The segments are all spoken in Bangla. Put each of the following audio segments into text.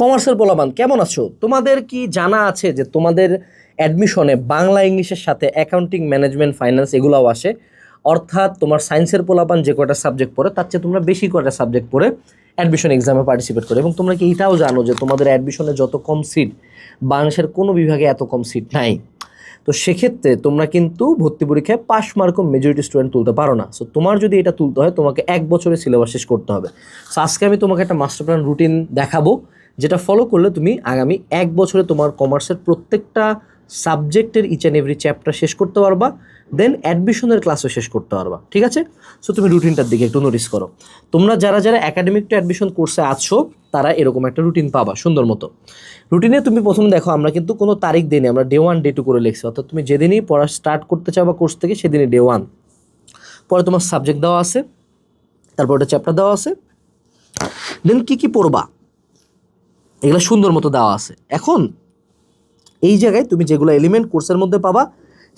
কমার্সের পোলাবান কেমন আছো? তোমাদের কি জানা আছে যে তোমাদের অ্যাডমিশনে বাংলা, ইংলিশের সাথে অ্যাকাউন্টিং ম্যানেজমেন্ট ফাইন্যান্স এগুলোও আসে? অর্থাৎ তোমার সায়েন্সের পোলাপান যে কয়টা সাবজেক্ট পড়ে, তার চেয়ে তোমরা বেশি কয়টা সাবজেক্ট পড়ে অ্যাডমিশন এক্সামে পার্টিসিপেট করে। এবং তোমরা কি এটাও জানো যে তোমাদের অ্যাডমিশনে যত কম সিট বাংলাদেশের কোনো বিভাগে এত কম সিট নাই? তো সেক্ষেত্রে তোমরা কিন্তু ভর্তি পরীক্ষায় পাশ মার্কও মেজরিটি স্টুডেন্ট তুলতে পারো না। সো তোমার যদি এটা তুলতে হয়, তোমাকে এক বছরের সিলেবাস শেষ করতে হবে। সো আজকে আমি তোমাকে একটা মাস্টার প্ল্যান রুটিন দেখাবো। যেটা ফলো করলে তুমি আগামী এক বছরে তোমার কমার্সের প্রত্যেকটা সাবজেক্টের ইচ অ্যান্ড এভরি চ্যাপ্টার শেষ করতে পারবা দেন অ্যাডমিশনের ক্লাসও শেষ করতে পারবা, ঠিক আছে? সো তুমি রুটিনটার দিকে একটু নোটিস করো। তোমরা যারা যারা একাডেমিক টু অ্যাডমিশন কোর্সে আছো, তারা এরকম একটা রুটিন পাবা, সুন্দর মতো। রুটিনে তুমি প্রথমে দেখো, আমরা কিন্তু কোনো তারিখ দিইনি, আমরা ডে ওয়ান ডে টু করে লিখছি। অর্থাৎ তুমি যেদিনই পড়া স্টার্ট করতে চাও বা কোর্স থেকে, সেদিনই ডে ওয়ান পরে তোমার সাবজেক্ট দেওয়া আছে, তারপর ওটা চ্যাপ্টার দেওয়া আছে। দেন কী কী পড়বা? এগুলো সুন্দর মতো দেওয়া আছে। এখন এই জায়গায় তুমি যেগুলো এলিমেন্ট কোর্সের মধ্যে পাবা,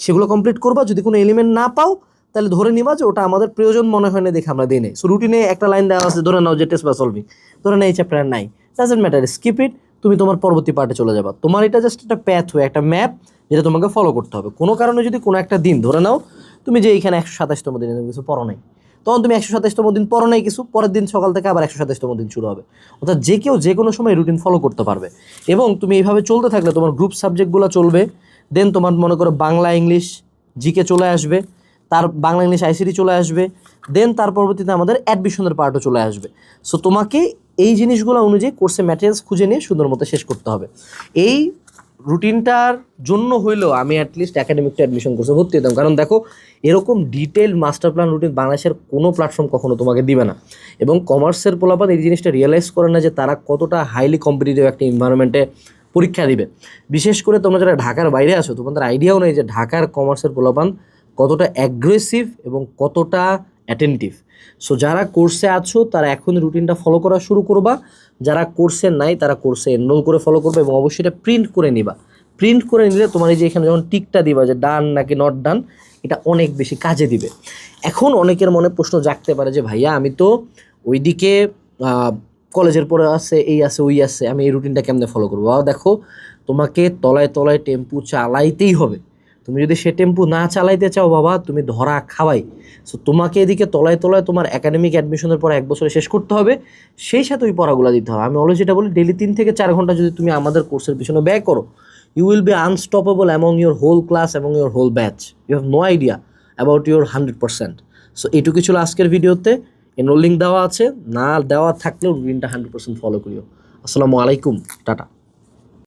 সেগুলো কমপ্লিট করবা। যদি কোনো এলিমেন্ট না পাও, তাহলে ধরে নিবা যে ওটা আমাদের প্রয়োজন মনে হয় না দেখে আমরা দিই নেই। সো রুটিনে একটা লাইন দেওয়া আছে, ধরে নাও যে টেস্ট বা সলভিং ধরে নাও এই চ্যাপ্টার নাই। ডাজেন্ট ম্যাটার স্কিপ ইট তুমি তোমার পরবর্তী পার্টে চলে যাবা। তোমার এটা জাস্ট একটা প্যাথ হয়ে একটা ম্যাপ যেটা তোমাকে ফলো করতে হবে। কোনো কারণে যদি কোনো একটা দিন, ধরে নাও, তুমি যে এইখানে একশো সাতাশতম দিনে তুমি কিছু পড়ো নাই। তখন তুমি একশো সাতাশতম দিন পড়ো নাই কিছু, পরের দিন সকাল থেকে আবার একশো সাতাশতম দিন শুরু হবে। অর্থাৎ যে কেউ যে কোনো সময় রুটিন ফলো করতে পারবে। এবং তুমি এইভাবে চলতে থাকলে তোমার গ্রুপ সাবজেক্টগুলো চলবে। দেন তোমার মনে করো বাংলা ইংলিশ জিকে চলে আসবে। তার বাংলা ইংলিশ আইসিটি চলে আসবে। দেন তার পরবর্তীতে আমাদের অ্যাডমিশনের পার্টও চলে আসবে। সো তোমাকে এই জিনিসগুলো অনুযায়ী কোর্সে ম্যাটেরিয়ালস খুঁজে নিয়ে সুন্দর মতো শেষ করতে হবে। এই রুটিনটার জন্য হইলেও আমি অ্যাটলিস্ট একাডেমিকটা অ্যাডমিশন কোর্সে ভর্তি হতাম। কারণ দেখো, এরকম ডিটেল মাস্টার প্ল্যান রুটিন বাংলাদেশের কোনো প্ল্যাটফর্ম কখনো তোমাকে দিবে না। এবং কমার্সের পোলাপান এই জিনিসটা রিয়েলাইজ করে না যে তারা কতটা হাইলি কম্পিটিটিভ একটা এনভায়রনমেন্টে পরীক্ষা দিবে। বিশেষ করে তোমরা যারা ঢাকার বাইরে আছো, তোমাদের আইডিয়াও নেই যে ঢাকার কমার্সের পোলাপান কতটা অ্যাগ্রেসিভ এবং কতটা অ্যাটেন্টিভ সো যারা কোর্সে আছো, তারা এখন রুটিনটা ফলো করা শুরু করবা। যারা কোর্সে নাই, তারা কোর্সে এনরোল করে ফলো করবে এবং অবশ্যই এটা প্রিন্ট করে নিবা। প্রিন্ট করে নিলে তোমার এই যে এখানে যখন টিকটা দিবা যে ডান নাকি নট ডান এটা অনেক বেশি কাজে দিবে। এখন অনেকের মনে প্রশ্ন জাগতে পারে যে, ভাইয়া, আমি তো ওইদিকে কলেজের পরে আছে, এই আছে, ওই আছে, আমি এই রুটিনটা কেমনে ফলো করব? দেখো, তোমাকে তলায় তলায় টেম্পু চালাইতেই হবে। তুমি যদি সে টেম্পু না চালাইতে চাও বাবা, তুমি ধরা খাওয়াই। সো তোমাকে এদিকে তলায় তলায় তোমার একাডেমিক অ্যাডমিশনের পর এক বছরে শেষ করতে হবে। সেই সাথে ওই পড়াগুলো দিতে হবে। আমি অলরেডি যেটা বলি ডেলি তিন থেকে চার ঘণ্টা যদি তুমি আমাদের কোর্সের পিছনে ব্যয় করো you will be unstoppable among your whole class এবং your whole batch you have no idea about your hundred percent so এইটুকু ছিল আজকের ভিডিওতে। এনরোল দেওয়া আছে, না দেওয়া থাকলেও রুটিনটা হান্ড্রেড পার্সেন্ট ফলো করিও। আসসালামু আলাইকুম, টাটা।